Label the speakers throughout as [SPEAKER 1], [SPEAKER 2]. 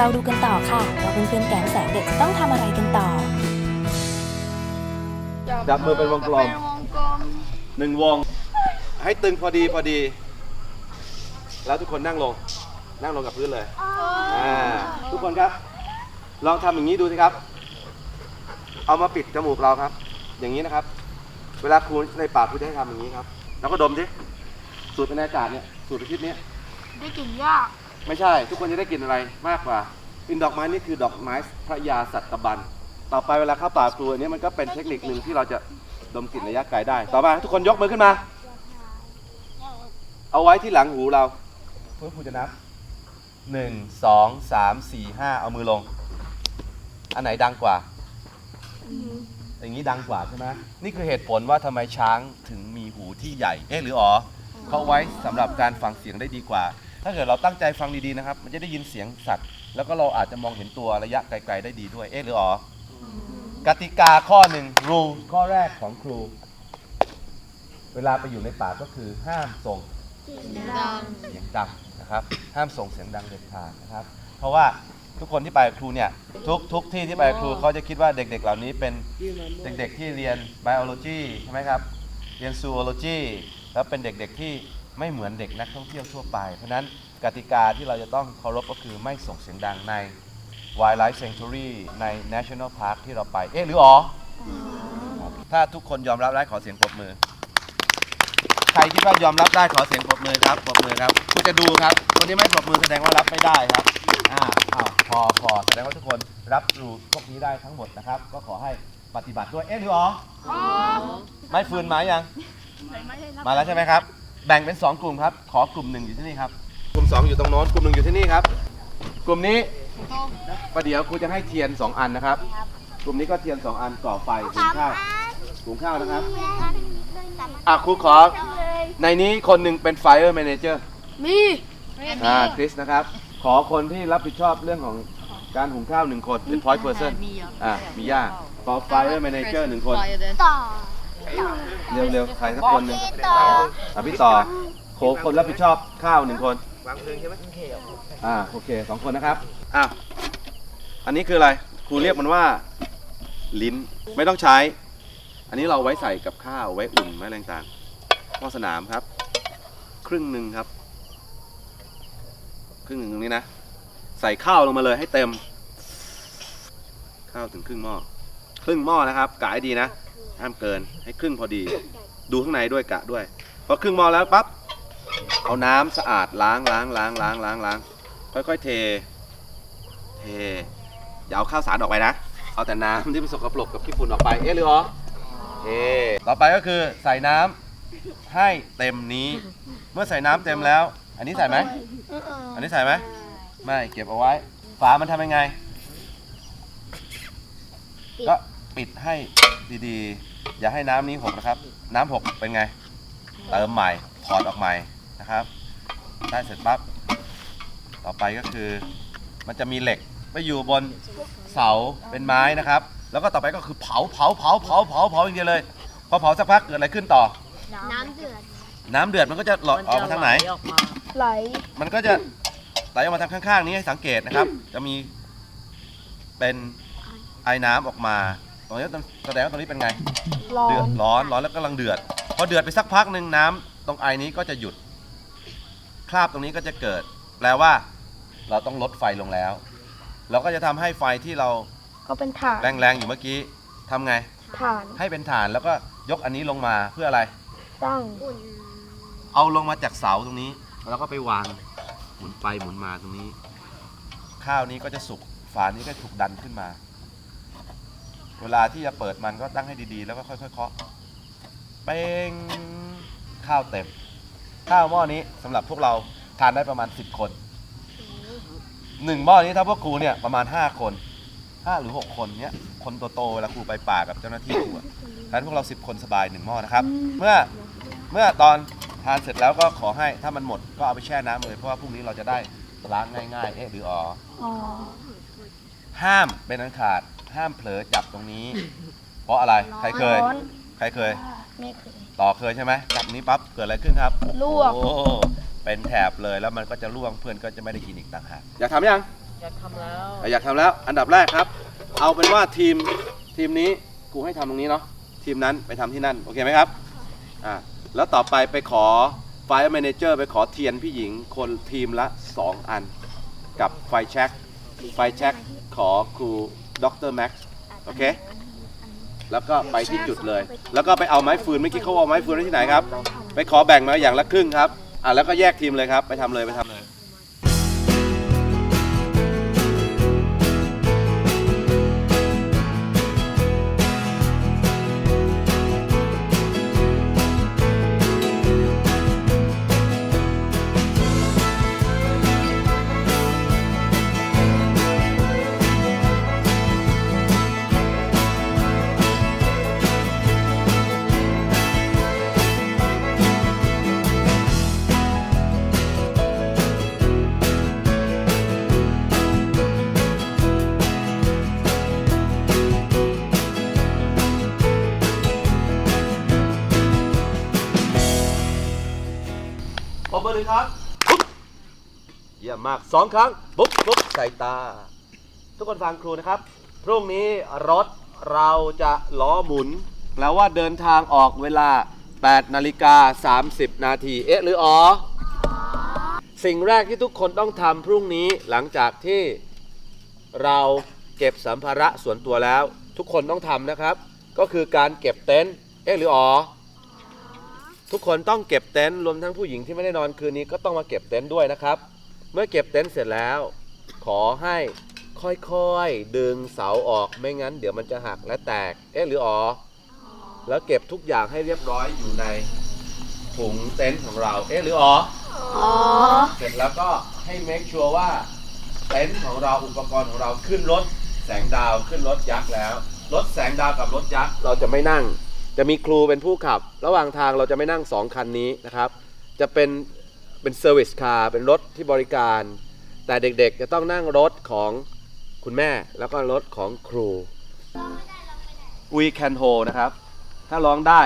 [SPEAKER 1] เราดูกันต่อค่ะว่าเพื่อนๆแก๊งแสงเด็กจะต้องทำอะไรกันต่อ
[SPEAKER 2] จับมือเป็นวงกลม หนึ่งวง ให้ตึงพอดีพอดี แล้วทุกคนนั่งลง นั่งลงกับพื้นเลยาทุกคนครับ ลองทำอย่างนี้ดูสิครับ เอามาปิดจมูกเราครับ อย่างนี้นะครับ เวลาครูในปากครูจะให้ทำอย่างนี้ครับ แล้วก็ดมสิสูดในอากาศเนี่ย สูดไปทิศเนี้ย
[SPEAKER 3] ได้กลิ่นยาก
[SPEAKER 2] ไม่ใช่ทุกคนจะได้กลินอะไรมากกว่า กลินดอกไม้นี่คือดอกไม้พระยาสัตบัน ต่อไปเวลาเข้าป่าครูอันนี้มันก็เป็นเทคนิคหนึ่งที่เราจะดมกลิ่นระยะไกลได้ ต่อมาทุกคนยกมือขึ้นมา เอาไว้ที่หลังหูเราเพื่อครูจะนับหนึ่งสองสามสี่ห้าเอามือลง อันไหนดังกว่า อย่างนี้ดังกว่าใช่ไหมนี่คือเหตุผลว่าทำไมช้างถึงมีหูที่ใหญ่ เอ๊ะหรืออ๋อเขาไว้สำหรับการฟังเสียงได้ดีกว่า ถ้าเกิดเราตั้งใจฟังดีๆนะครับ มันจะได้ยินเสียงสัตว์ แล้วก็เราอาจจะมองเห็นตัวระยะไกล ๆ ได้ดีด้วย เอ๊ะหรืออ๋อกติกาข้อหนึ่ง rule ข้อแรกของครู เวลาไปอยู่ในป่าก็คือห้ามส่ง
[SPEAKER 3] ดัง
[SPEAKER 2] เสียงดังนะครับ ห้ามส่งเสียงดังเด็ดขาดนะครับ เพราะว่าทุกคนที่ไปกับครูเนี่ยทุกทุกที่ที่ไปกับครูเขาจะคิดว่าเด็กๆ เหล่านี้เป็นเด็กๆที่เรียน biology ใช่ไหมครับ เรียน zoology แล้วเป็นเด็กๆที่ ไม่เหมือนเด็กนักท่องเที่ยวทั่วไป เพราะฉะนั้นกติกาที่เราจะต้องเคารพก็คือไม่ส่งเสียงดังใน wildlife sanctuary ใน national park ที่เราไป เอ๊ะหรืออ๋อครับถ้าทุกคนยอมรับได้ขอเสียงปรบมือ ใครคิดว่ายอมรับได้ขอเสียงปรบมือครับปรบมือครับคุณจะดูครับ คนที่ไม่ปรบมือแสดงว่ารับไม่ได้ครับ อ่าอ้าวพอพอแสดงว่าทุกคนรับรู้พวกนี้ได้ทั้งหมดนะครับ ก็ขอให้ปฏิบัติด้วย เอ๊ะหรืออ๋อ ไม่ฟืนมายัง มาแล้วใช่ไหมครับ แบ่งเป็น 2 กลุ่มครับ ขอกลุ่มหนึ่งอยู่ที่นี่ครับ กลุ่ม 2 อยู่ตรงโน้น กลุ่มหนึ่งอยู่ที่นี่ครับ กลุ่มนี้ประเดี๋ยวครูจะให้เทียน 2 อันนะครับ กลุ่มนี้ก็เทียน 2 อันก่อไฟหุงข้าวหุงข้าวนะครับ อะครูขอ ในนี้คนหนึ่งเป็น Fire Manager
[SPEAKER 3] มี
[SPEAKER 2] อ่าคริสนะครับ ขอคนที่รับผิดชอบเรื่องของการหุงข้าวหนึ่งคนเป็น point person อ่ามีย่าขอ Fire Manager หนึ่งคน
[SPEAKER 3] ต่อ
[SPEAKER 2] เร็วๆใครสักคนหนึ่งอะพี่ต่อโขคนรับผิดชอบข้าวหนึ่งคน วางเพลิงใช่ไหมอ่าโอเคสองคนนะครับอะอันนี้คืออะไรครูเรียกมันว่า ลิ้นไม่ต้องใช้ อันนี้เราไว้ใส่กับข้าวไว้อุ่นไว้อะไรต่างๆหม้อสนามครับ ครึ่งหนึ่งครับ ครึ่งหนึ่งตรงนี้นะ ใส่ข้าวลงมาเลยให้เต็ม ข้าวถึงครึ่งหม้อครึ่งหม้อนะครับกะให้ดีนะ ห้ามเกินให้ครึ่งพอดี ดูข้างในด้วยกะด้วยพอครึ่งหม้อแล้วปั๊บเอาน้ำสะอาดล้างล้างล้างล้างล้างล้างค่อยๆเท เทอย่าเอาข้าวสารออกไปนะ เอาแต่น้ำที่มันสกปรกกับขี้ฝุ่นออกไป เอ๊ะหรืออ๋อเทต่อไปก็คือใส่น้ำให้เต็มนี้ เมื่อใส่น้ำเต็มแล้ว อันนี้ใส่ไหมอันนี้ใส่ไหมไม่เก็บเอาไว้ ฝามันทำยังไง ก็ ปิดให้ดีๆ อย่าให้น้ำนี้หกนะครับ น้ำหกเป็นไง เติมใหม่ถอดออกใหม่นะครับ ได้เสร็จปั๊บ ต่อไปก็คือ มันจะมีเหล็กไปอยู่บนเสาเป็นไม้นะครับ แล้วก็ต่อไปก็คือเผาเผาเผาเผาเผาเผาอย่างเดียวเลย พอเผาสักพักเกิดอะไรขึ้นต่อ
[SPEAKER 3] น้ำเดือด
[SPEAKER 2] น้ำเดือดมันก็จะหลอดออกมาทางไหน
[SPEAKER 3] ไหล
[SPEAKER 2] มันก็จะไหลออกมาทางข้างๆนี้ให้สังเกตนะครับ จะมีเป็นไอ้น้ำออกมา ตรงนี้แสดงว่าตรงนี้เป็นไง
[SPEAKER 3] ร้อ
[SPEAKER 2] เดือด
[SPEAKER 3] น
[SPEAKER 2] ร้อนร้อนแล้วกำลังเดือดพอเดือดไปสักพักหนึ่งน้ำตรงไอนี้ก็จะหยุด คราบตรงนี้ก็จะเกิด แปลว่า เราต้องลดไฟลงแล้ว เราก็จะทำให้ไฟที่เรา
[SPEAKER 3] ก็เป็นถ่าน
[SPEAKER 2] แรงๆอยู่เมื่อกี้ทำไง
[SPEAKER 3] ถ่าน
[SPEAKER 2] ให้เป็นฐานแล้วก็ยกอันนี้ลงมาเพื่ออะไร
[SPEAKER 3] ตั้ง
[SPEAKER 2] เอาลงมาจากเสาตรงนี้ แล้วก็ไปวางหมุนไปหมุนมาตรงนี้ ข้าวนี้ก็จะสุกฝานี้ก็ถูกดันขึ้นมา เวลาที่จะเปิดมันก็ตั้งให้ดีๆ แล้วก็ค่อยๆเคาะเป้งข้าวเต็ม ข้าวหม้อนี้สำหรับพวกเราทานได้ประมาณ 10 คนหนึ่งหม้อนี้ถ้าพวกครูเนี่ยประมาณ 5 คน5หรือ 6 คนเนี่ยคนโตๆเวลาครูไปป่ากับเจ้าหน้าที่ครูอะทานพวกเรา 10 คนสบายหนึ่งหม้อนะครับ เมื่อเมื่อตอนทานเสร็จแล้วก็ขอให้ถ้ามันหมดก็เอาไปแช่น้ำเลยเพราะว่าพรุ่งนี้เราจะได้ล้างง่ายๆเอ๊ะหรืออ๋อ
[SPEAKER 3] อ๋อ
[SPEAKER 2] ห้ามเป็นอันขาด ห้ามเผลอจับตรงนี้ เพราะอะไรใครเคย
[SPEAKER 3] ร้อน
[SPEAKER 2] ใครเคย
[SPEAKER 3] ไม่เคย
[SPEAKER 2] ต่อเคยใช่ไหมจับนี้ปั๊บเกิดอะไรขึ้นครับ
[SPEAKER 3] ลวก
[SPEAKER 2] โอ้เป็นแถบเลยแล้วมันก็จะล่วงเพื่อนก็จะไม่ได้กินอีกต่างหากอยากทำยัง
[SPEAKER 4] อยากทำแล้ว
[SPEAKER 2] อยากทำแล้ว อันดับแรกครับ เอาเป็นว่าทีมทีมนี้ครูให้ทำตรงนี้เนาะทีมนั้นไปทำที่นั่นโอเคไหมครับอ่าแล้วต่อไปไปขอไฟ r e Manager ไปขอเทียนพี่หญิงคนทีมละ 2 อัน กับไฟแช็คไฟแช็คขอครู ดรแม็กซ์โอเค แล้วก็ไปที่จุดเลย แล้วก็ไปเอาไม้ฟืนเมื่อกี้เขาเอาไม้ฟืนไว้ที่ไหนครับ ไปขอแบ่งมาอย่างละครึ่งครับ อ่าแล้วก็แยกทีมเลยครับ ไปทำเลยไปทำเลย เยี่ยมมากสองครั้งปุ๊บปุ๊บใส่ตา ทุกคนฟังครูนะครับ พรุ่งนี้รถเราจะล้อหมุนแปลว่าเดินทางออกเวลา 8 นาฬิกา 30 นาที เอ๊ะ หรืออ๋อ สิ่งแรกที่ทุกคนต้องทำพรุ่งนี้หลังจากที่เราเก็บสัมภาระส่วนตัวแล้ว ทุกคนต้องทำนะครับ ก็คือการเก็บเต็นท์เอ๊ะหรืออ๋อทุกคนต้องเก็บเต็นท์รวมทั้งผู้หญิงที่ไม่ได้นอนคืนนี้ก็ต้องมาเก็บเต็นท์ด้วยนะครับ เมื่อเก็บเต็นท์เสร็จแล้ว ขอให้ค่อยๆ ดึงเสาออกไม่งั้น เดี๋ยวมันจะหักและแตก เอ๊ะหรืออ๋อ แล้วเก็บทุกอย่างให้เรียบร้อยอยู่ในถุงเต็นท์ของเรา เอ๊ะหรืออ๋อ
[SPEAKER 3] อ๋อ
[SPEAKER 2] เสร็จแล้วก็ให้ make sure ว่าเต็นท์ของเราอุปกรณ์ของเราขึ้นรถแสงดาวขึ้นรถยักษ์แล้ว รถแสงดาวกับรถยักษ์เราจะไม่นั่ง จะมีครูเป็นผู้ขับ ระหว่างทางเราจะไม่นั่งสองคันนี้นะครับ จะเป็น เป็นเซอร์วิสคาร์เป็นรถที่บริการ แต่เด็กๆ จะต้องนั่งรถของคุณแม่แล้วก็รถของครู We can hold นะครับ ถ้าร้องได้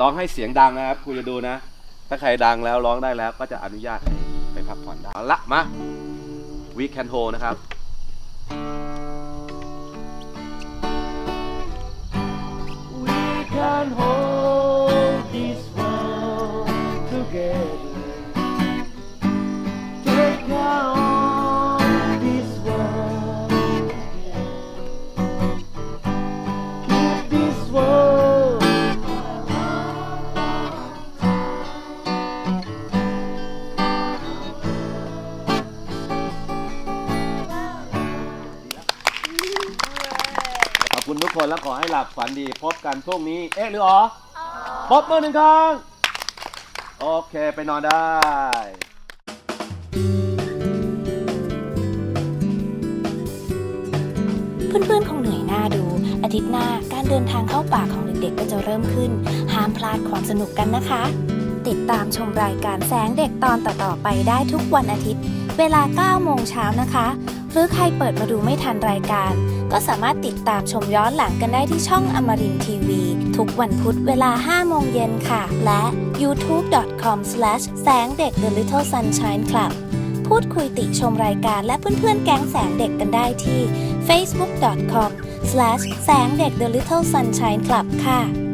[SPEAKER 2] ร้องให้เสียงดังนะครับครูจะดูนะ ถ้าใครดังแล้วร้องได้แล้วก็จะอนุญาตให้ไปพักผ่อนได้เอาละมา We can hold นะครับ
[SPEAKER 4] We can hold
[SPEAKER 2] ทุกคนแล้วขอให้หลับฝันดีพบกันพรุ่งนี้ เอ๊ะหรืออ๋อพบมือหนึ่งครั้ง โอเคไปนอนได้
[SPEAKER 1] เพื่อนๆคงเหนื่อยหน้าดู อาทิตย์หน้าการเดินทางเข้าป่าของเด็กๆก็จะเริ่มขึ้น ห้ามพลาดความสนุกกันนะคะ ติดตามชมรายการแสงเด็กตอนต่อๆไปได้ทุกวันอาทิตย์ เวลา 9 โมงเช้านะคะ หรือใครเปิดมาดูไม่ทันรายการ ก็สามารถติดตามชมย้อนหลังกันได้ที่ช่องอมรินทีวี ทุกวันพุธเวลา 5 โมงเย็นค่ะ และ youtube.com/ แสงเด็ก The Little Sunshine Club พูดคุยติชมรายการและเพื่อนๆ แก๊งแสงเด็กกันได้ที่ facebook.com/ แสงเด็ก The Little Sunshine Club ค่ะ